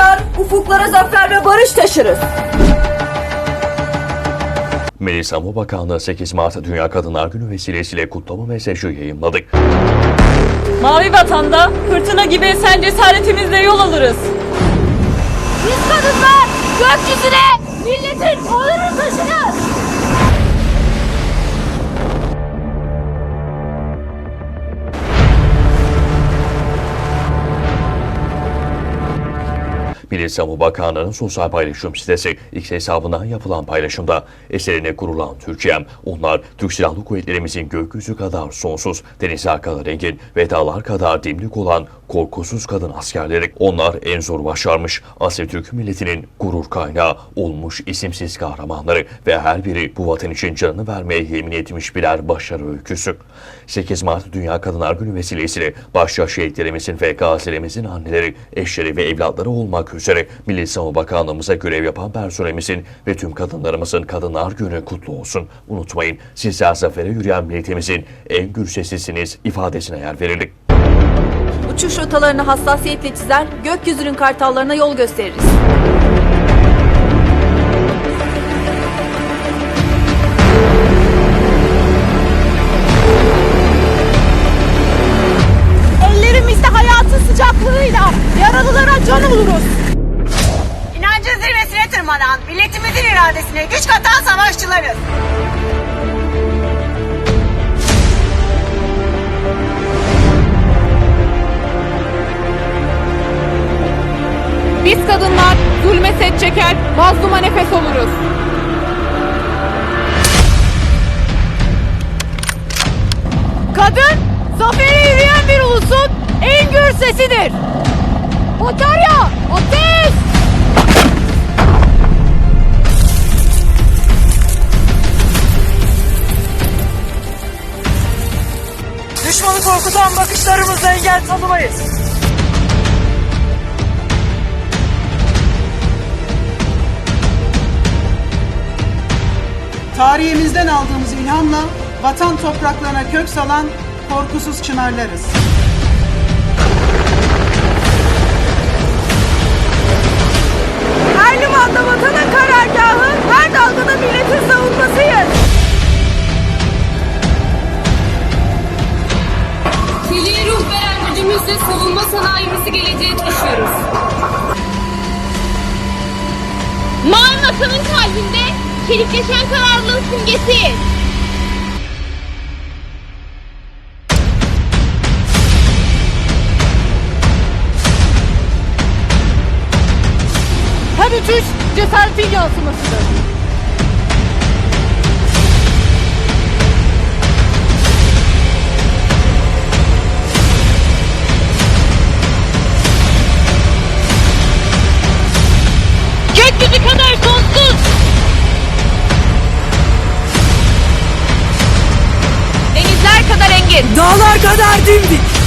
uçar, ufuklara zafer ve barış taşırız. Milli Savunma Bakanlığı 8 Mart Dünya Kadınlar Günü vesilesiyle kutlama mesajı yayınladık. Mavi vatanda fırtına gibi esen cesaretimizle yol alırız. Biz kadınlar gökyüzüne milletin onurunu taşırız. Milli Savunma Bakanlığı'nın sosyal paylaşım sitesi X hesabından yapılan paylaşımda eserine kurulan Türkiye'm, onlar Türk Silahlı Kuvvetlerimizin gökyüzü kadar sonsuz, denizler kadar engin ve dağlar kadar dimdik olan korkusuz kadın askerleri. Onlar en zor başarmış, Asya Türk milletinin gurur kaynağı olmuş isimsiz kahramanları ve her biri bu vatan için canını vermeye yemin etmiş birer başarı öyküsü. 8 Mart Dünya Kadınlar Günü vesilesiyle başta şehitlerimizin ve gazilerimizin anneleri, eşleri ve evlatları olmak üzere Milli Savunma Bakanlığımıza görev yapan personelimizin ve tüm kadınlarımızın Kadınlar Günü kutlu olsun. Unutmayın sizler zafere yürüyen milletimizin en gür seslisiniz ifadesine yer verildik. Uçuş rotalarını hassasiyetle çizer, gökyüzünün kartallarına yol gösteririz. Tırmanan, milletimizin iradesine güç katan savaşçılarız. Biz kadınlar zulme set çeker, mazluma nefes oluruz. Kadın zafere yürüyen bir ulusun en gür sesidir. Batarya ateş! Korkutan bakışlarımızla engel tanımayız. Tarihimizden aldığımız ilhamla vatan topraklarına kök salan korkusuz çınarlarız. Çeliğe ruh veren gücümüzle savunma sanayimizi geleceğe taşıyoruz. Mavi vatanın kalbinde çelikleşen kararlılığın simgesiyiz. Her uçuş cesaretin yansımasıdır. Gökyüzü kadar sonsuz. Denizler kadar engin. Dağlar kadar dimdik.